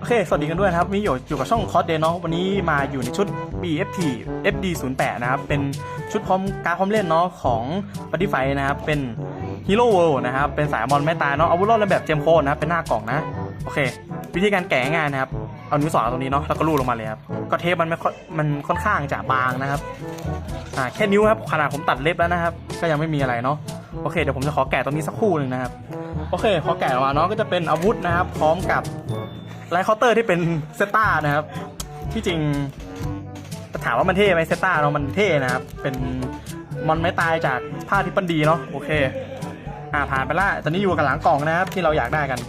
โอเค สวัสดีกันด้วยนะครับมีอยู่อยู่กับช่องคอสเดย์เนาะวันนี้มาอยู่ในชุด BFT FD 0 8 นะครับ เป็นชุดพร้อมการพร้อมเล่นเนาะของปฏิไฟนะครับ เป็น Hero World นะครับ เป็นสายมอนไม่ตายเนาะอาวุธรอดระแบบเจมโคดนะครับ เป็นหน้ากล่องนะ โอเค วิธีการแกะง่ายนะครับ เอานิ้วสอดตรงนี้เนาะ แล้วก็ลูดลงมาเลยครับ ก็เทปมันไม่ค่อยมันค่อนข้างจะบางนะครับ อ่า แค่นิ้วครับ ขนาดผมตัดเล็บแล้วนะครับ ก็ยังไม่มีอะไรเนาะ โอเค เดี๋ยวผมจะขอแกะตรงนี้สักครู่หนึ่งนะครับ โอเคพอแกะออกมาเนาะ ก็จะเป็นอาวุธนะครับ พร้อมกับ ไลท์เคาน์เตอร์ที่เป็นเซต้านะครับ ที่จริงถามว่ามันเท่ไหมเซต้าเนาะมันเท่นะครับ เป็นมอนไม่ตายจากผ้าทิปเปิลดีเนาะโอเค อ่าผ่านไปละตอนนี้อยู่กับหลังกล่องนะครับ ที่เราอยากได้กัน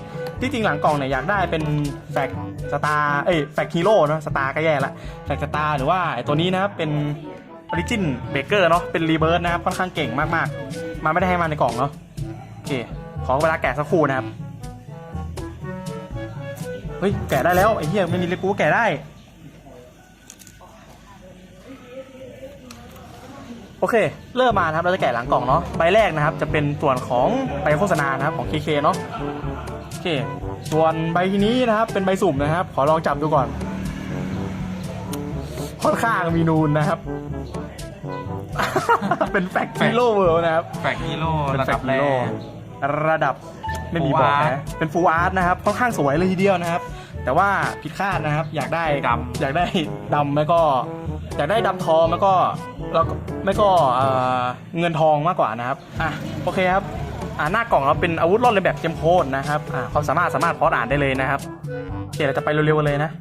ที่จริงหลังกล่องเนี่ยอยากได้เป็นแฟกสตาร์เอ้ยแฟกฮีโร่เนาะสตาร์ก็แย่ละแฟกสตาร์หรือว่าไอตัวนี้นะครับเป็นออริจินเบเกอร์เนาะเป็นรีเบิร์ดนะครับค่อนข้างเก่งมากๆ มาไม่ได้ให้มาในกล่องเนาะโอเคขอเวลาแกะสักครู่นะครับ เฮ้ยแกะได้แล้วไอ้เหี้ยไม่มีเลยกูก็แกะได้ โอเค เริ่มมานะครับเราจะแกะหลังกล่องเนาะใบแรกนะครับ จะเป็นส่วนของใบโฆษณานะครับของ KK เนาะโอเค ส่วนใบที่นี้นะครับ เป็นใบสุ่มนะครับ ขอลองจับดูก่อนค่อนข้างมีนูนนะครับ เป็นแฟกซิโลเวิลด์นะครับ แฟกฮีโร่เป็นระแฟดักบฮีแรโร่ก ระดับ ไม่มี Full บอก art นะเป็นฟูอาร์ตนะครับค่อนข้างสวยเลยทีเดียวนะครับ แต่ว่าผิดคาดนะครับ อยากได้ดำอยากได้ดำแล้วก็อยากได้ดำทองแล้วก็แล้วก็ไม่ก็เอ่อเงินทองมากกว่านะครับอะโอเคครับอ่าหน้ากล่องเราเป็นอาวุธรอดเลยแบบเจมโคดนะครับอ่าความสามารถสามารถพอดอ่านได้เลยนะครับโอเคเราจะไปเร็วๆกันเลยนะ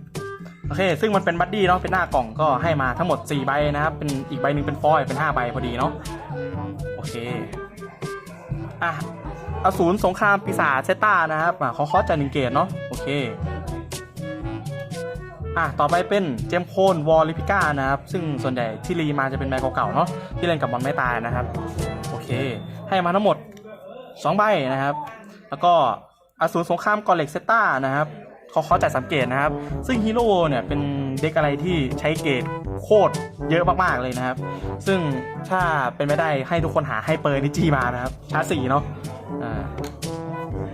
โอเค ซึ่งมันเป็นบัดดี้เนาะ เป็นหน้ากล่องก็ให้มาทั้งหมด 4 ใบนะครับ เป็นอีกใบหนึ่งเป็นฟอยล์เป็น 5 ใบพอดีเนาะ โอเค อะอสูรสงครามปีศาจเซต้านะครับอะเขาเคาะจ่ายหนึ่งเกตเนาะโอเคอะต่อไปเป็นเจมโคนวอลลิพิก้านะครับ ซึ่งส่วนใหญ่ที่รีมาจะเป็นใบเก่าๆเนาะที่เล่นกับบอลไม่ตายนะครับ โอเค ให้มาทั้งหมด 2 ใบนะครับ แล้วก็อสูรสงครามกอเล็กเซต้านะครับ เขาเคาจ่ายสามเกตนะครับ ซึ่งฮีโร่เนี่ยเป็นเด็กอะไรที่ใช้เกตโคตรเยอะมากๆเลยนะครับ ซึ่งถ้าเป็นไม่ได้ให้ทุกคนหาให้เปอร์นิจีมานะครับชาร์สี่เนาะอ่า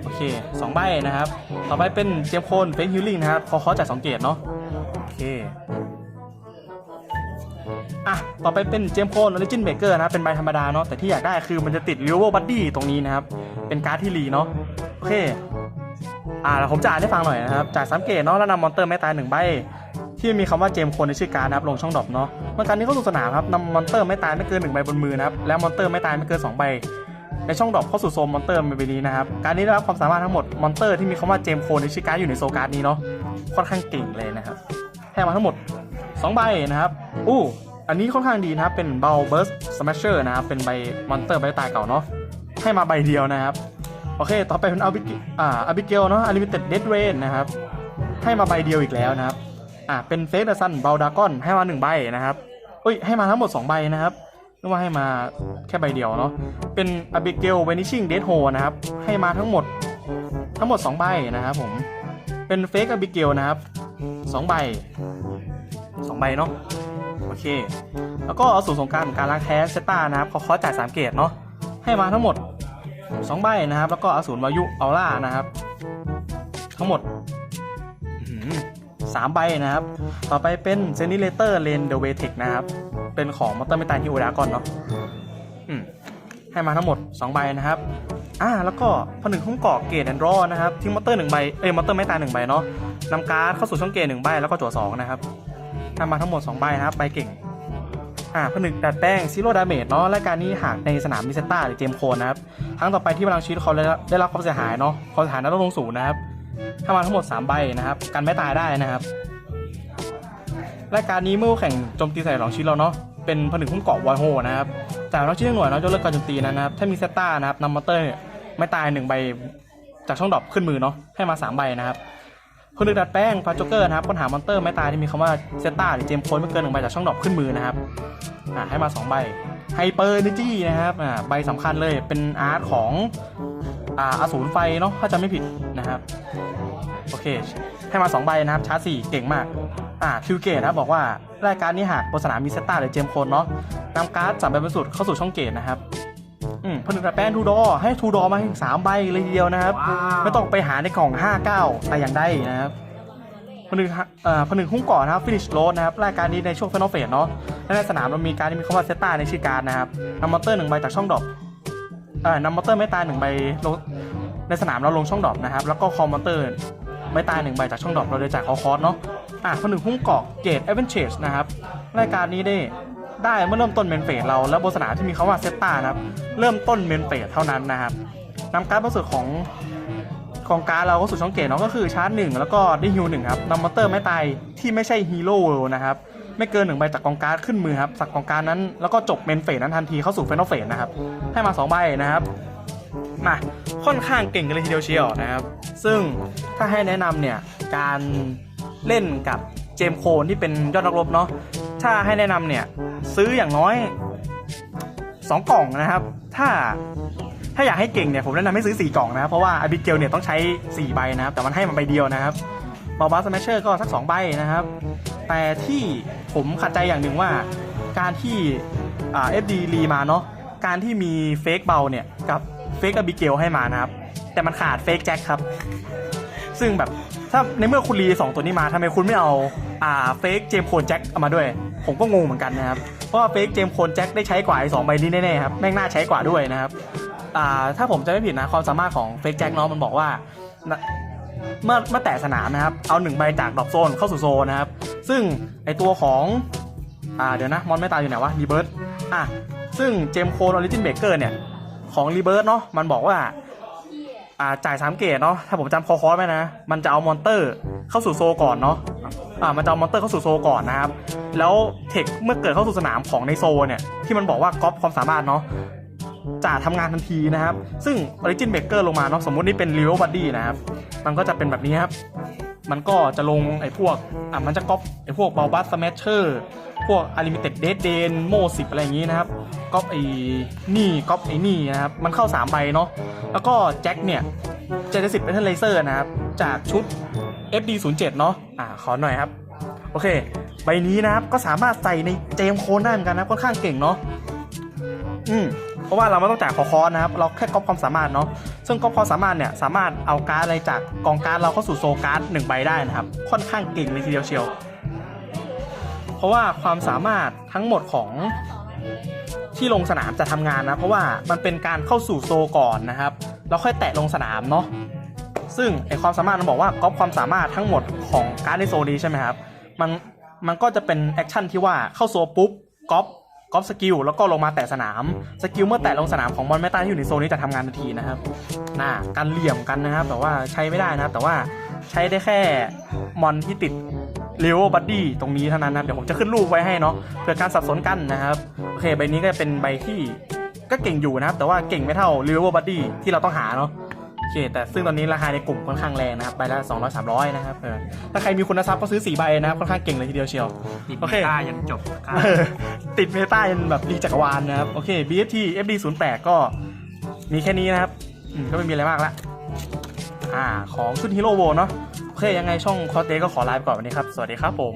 โอเคสองใบนะครับต่อไปเป็นเจมโคนเฟกฮิลลิงนะครับเขาเคาจ่ายสองเกตเนาะโอเคอะ ต่อไปเป็นเจมโคนออริจินเบเกอร์นะครับ เป็นใบธรรมดาเนาะ แต่ที่อยากได้คือมันจะติดริวโวบัดดี้ตรงนี้นะครับ เป็นการ์ดที่รีเนาะ โอเค อ่าผมจะอ่านให้ฟังหน่อยนะครับ จากสังเกตเนาะแล้วนำมอนเตอร์ไม่ตายหนึ่งใบ ที่มีคำว่าเจมโคนในชื่อการนะครับลงช่องดรอปเนาะเมื่อการนี้เข้าสู่สนามครับนำมอนเตอร์ไม่ตายไม่เกินหนึ่งใบบนมือนะครับแล้วมอนเตอร์ไม่ตายไม่เกินสองใบในช่องดรอปเข้าสู่โซนมอนเตอร์ใบนี้นะครับ การนี้ได้รับความสามารถทั้งหมดมอนเตอร์ที่มีคำว่าเจมโคนในชื่อการอยู่ในโซการ์ดนี้เนาะค่อนข้างเก่งเลยนะครับให้มาทั้งหมด 2 ใบนะครับ อู้ อันนี้ค่อนข้างดีนะครับ เป็นเบลเบิร์สสมัชเชอร์นะครับ เป็นใบมอนเตอร์ใบตายเก่าเนาะ ให้มาใบเดียวนะครับ โอเค ต่อไปเป็นอาบิเกอ่าอาบิเกลเนาะอลิมิเต็ดเดดเรนนะครับ ให้มาใบเดียวอีกแล้วนะครับ อ่า เป็นเฟสเดอซันเบลดากอน ให้มา1ใบนะครับเอ้ย ให้มาทั้งหมด 2 ใบนะครับนึกว่าให้มาแค่ใบเดียวเนาะ เป็นอาบิเกลเวนิชิ่งเดดโฮนะครับ ให้มาทั้งหมด ทั้งหมด 2 ใบนะครับผม เป็นเฟกอาบิเกลนะครับ2ใบ2ใบเนาะ โอเค แล้วก็เอาสู่สงกรารการล้างแค้นเซต้านะครับเขาเคาะจ่าย3เกตเนาะ ให้มาทั้งหมด 2ใบนะครับ แล้วก็อสูรวายุอัลล่านะครับ ทั้งหมดสามใบนะครับ ต่อไปเป็นเซนิเลเตอร์เลนเดเวเทคนะครับ เป็นของมอเตอร์เมตาฮิโอดาก่อนเนาะให้มาทั้งหมด 2 ใบนะครับ อ่า แล้วก็ผนึกห้องเกาะเกตแอนด์รอนะครับ ทิ้งมอเตอร์หนึ่งใบ เอ้ย มอเตอร์ไม่ตายหนึ่งใบเนาะนำการ์ดเข้าสู่ช่องเกตหนึ่งใบ แล้วก็จั่วสองนะครับทำมาทั้งหมด 2 ใบนะครับ ใบเก่ง อ่าผนึกดัดแป้งซีโร่ดาเมจเนาะและการนี้หากในสนามมิเซต้าหรือเจมโคนนะครับครั้งต่อไปที่พลังชีวิตเขาได้รับได้รับความเสียหายเนาะความเสียหายนั้นลดลงศูนย์นะครับถ้ามาทั้งหมด 3 ใบนะครับกันไม่ตายได้นะครับรายการนี้เมื่อแข่งโจมตีใส่หลองชีวิตเราเนาะเป็นผนึกหุ้มเกาะวอยโฮนะครับจากน้องชิ้นหน่วยเนาะจะเลิกการโจมตีนะครับ ถ้ามีเซต้านะครับนำมอเตอร์ไม่ตายหนึ่งใบจากช่องดรอปขึ้นมือเนาะให้มา3ใบนะครับ ผนึกดัดแป้งพาโจเกอร์นะครับค้นหามอนเตอร์ไม่ตายที่มีคำว่าเซต้าหรือเจมโคนไม่เกินหนึ่งใบจากช่องดรอปขึ้นมือนะครับอ่าให้มา 2 ใบไฮเปอร์นิจี้นะครับอ่าใบสำคัญเลยเป็นอาร์ตของอ่าอสูรไฟเนาะถ้าจำไม่ผิดนะครับโอเค ให้มา 2 ใบนะครับชาร์จ4เก่งมากอ่าคิวเกตนะบบอกว่ารายการนี้หากบนสนามมีเซต้าหรือเจมโคนเนาะนำการ์ดสามใบบนสุดเข้าสู่ช่องเกตนะครับ ผนึกดัดแป้งทูดอให้ทูดอมาถึงสามใบเลยทีเดียวนะครับว้าวไม่ต้องไปหาในกล่อง 59 แต่อย่างใดนะครับโผนึกฮะเอ่อผนึกหุ้มก่อนนะครับ finish load นะครับรายการนี้ในช่วง final phase เนาะและในสนามเรามีการดที่มีคำว่าเซต้าในชื่อการดนะครับนำมอเตอร์หนึ่งใบจากช่องดรอปเอ่อนำมอเตอร์ไม่ตายหนึ่งใบลงในสนามเราลงช่องดรอปนะครับ แล้วก็คอมมอเตอร์ไม่ตายหนึ่งใบจากช่องดรอปเราเลยจากคอคอร์สเนาะอะผนึกหุ้มเกาะเกตเอเวนเชสนะครับรายการนี้ได้ ได้เมื่อเริ่มต้นเมนเฟสเราแล้วบนสนามที่มีคำว่าเซต้านะครับเริ่มต้นเมนเฟสเท่านั้นนะครับนำการ์ดบนสุดของของการดเราก็สู่ช่องเกตเนาะก็คือชาร์จหนึ่งแล้วก็ได้ฮิวหนึ่งครับนำมอเตอร์ไม่ตายที่ไม่ใช่ฮีโร่เวลนะครับไม่เกินหนึ่งใบจากกองการดขึ้นมือครับสักกองการดนั้นแล้วก็จบเมนเฟสนั้นทันทีเข้าสู่เฟนอลเฟสนะครับให้มา2ใบนะครับมาค่อนข้างเก่งกันเลยทีเดียวเชียวนะครับ ซึ่งถ้าให้แนะนำเนี่ยการเล่นกับเจมโคนที่เป็นยอดนักรบเนาะ ถ้าให้แนะนำเนี่ยซื้ออย่างน้อย 2 กล่องนะครับ ถ้าถ้าอยากให้เก่งเนี่ยผมแนะนำให้ซื้อ 4 กล่องนะครับ เพราะว่าอบิเกลเนี่ยต้องใช้ 4 ใบนะครับ แต่มันให้มาใบเดียวนะครับบอลบัสสแมชเชอร์ก็สัก 2 ใบนะครับ แต่ที่ผมขัดใจอย่างหนึ่งว่าการที่เอ่า FD รีมาเนาะการที่มีเฟกเบลเนี่ยกับเฟกอบิเกลให้มานะครับ แต่มันขาดเฟกแจ็คครับ ซึ่งแบบถ้าในเมื่อคุณรีสองตัวนี้มาทำไมคุณไม่เอาอ่าเฟกเจมโคนแจ็คเอามาด้วย ผมก็งงเหมือนกันนะครับ เพราะว่าเฟกเจมโคนแจ็คได้ใช้กว่าไอ้สองใบนี้แน่ๆครับแม่งน่าใช้กว่าด้วยนะครับอ่าถ้าผมจะไม่ผิดนะความสามารถของเฟกแจ็คเนาะมันบอกว่าเมื่อเมื่อแตะสนามนะครับ เอาหนึ่งใบจากดรอปโซนเข้าสู่โซนนะครับ ซึ่งไอตัวของอ่าเดี๋ยวนะมอนไม่ตายอยู่ไหนวะรีเบิร์ตอะซึ่งเจมโคนออริจินเบเกอร์เนี่ยของรีเบิร์ตเนาะมันบอกว่า อ่าจ่ายสามเกตเนาะถ้าผมจำคอคอร์ไว้นะ มันจะเอามอนเตอร์เข้าสู่โซก่อนเนาะอ่ามันจะเอามอนเตอร์เข้าสู่โซก่อนนะครับ แล้วเทคเมื่อเกิดเข้าสู่สนามของในโซเนี่ยที่มันบอกว่าก๊อปความสามารถเนาะจะทำงานทันทีนะครับ ซึ่ง Origin Breaker ลงมาเนาะสมมุตินี่เป็น r e a l Body นะครับ มันก็จะเป็นแบบนี้ครับ มันก็จะลงไอ้พวกอะมันจะก๊อปไอ้พวก b a l b u s Smasher พวก Unlimited Dead d a n โมสิบอะไรอย่างงี้นะครับ ก๊อปไอ้นี่ก๊อปไอ้นี่นะครับ มันเข้า 3 ใบเนาะ แล้วก็แจ็คเนี่ยเจเนสิตเป็นเทเลเซอร์นะครับ จากชุด FD 0 7 เนาะ อ่า ขอหน่อยครับ โอเค ใบนี้นะครับ ก็สามารถใส่ในเจมโคนได้เหมือนกันนะค่อนข้างเก่งเนาะ อืมเพราะว่าเราไม่ต้องจ่ายคอคอร์สนะครับ เราแค่ก๊อปความสามารถเนาะ ซึ่งก๊อปความสามารถเนี่ยสามารถเอาการ์ดอะไรจากกองการ์ดเราเข้าสู่โซการ์ดหนึ่งใบได้นะครับ ค่อนข้างเก่งเลยทีเดียวเชียว เพราะว่าความสามารถทั้งหมดของ ที่ลงสนามจะทำงานนะ เพราะว่ามันเป็นการเข้าสู่โซก่อนนะครับแล้วค่อยแตะลงสนามเนาะซึ่งไอความสามารถมันบอกว่าก๊อปความสามารถทั้งหมดของการ์ดในโซนี้ใช่ไหมครับมันมันก็จะเป็นแอคชั่นที่ว่าเข้าโซปุ๊บก๊อปก๊อปสกิลแล้วก็ลงมาแตะสนาม สกิลเมื่อแตะลงสนามของมอนเมตาที่อยู่ในโซนนี้จะทำงานทันทีนะครับน่าการเหลี่ยมกันนะครับ แต่ว่าใช้ไม่ได้นะครับ แต่ว่าใช้ได้แค่มอนที่ติด เรโอบัดดี้ตรงนี้เท่านั้นนะครับเดี๋ยวผมจะขึ้นรูปไว้ให้เนาะเพื่อการสับสนกันนะครับโอเคใบนี้ก็เป็นใบที่ก็เก่งอยู่นะครับ แต่ว่าเก่งไม่เท่าเรโอบัดดี้ที่เราต้องหาเนาะโอเค แต่ซึ่งตอนนี้ราคาในกลุ่มค่อนข้างแรงนะครับใบละ200 300นะครับเออถ้าใครมีคุณทรัพย์ก็ซื้อ4ใบนะครับค่อนข้างเก่งเลยทีเดียวเชียวติดโอเคตายันจบครับเออติดเมตายันแบบดีจักรวาลนะครับโอเค BFT FD 0 8 ก็มีแค่นี้นะครับอืมก็ไม่มีอะไรมากละอ่าของชุดฮีโร่โวเนาะ โอเคยังไงช่องคอเตก็ขอลาไปก่อนวันนี้ครับ สวัสดีครับผม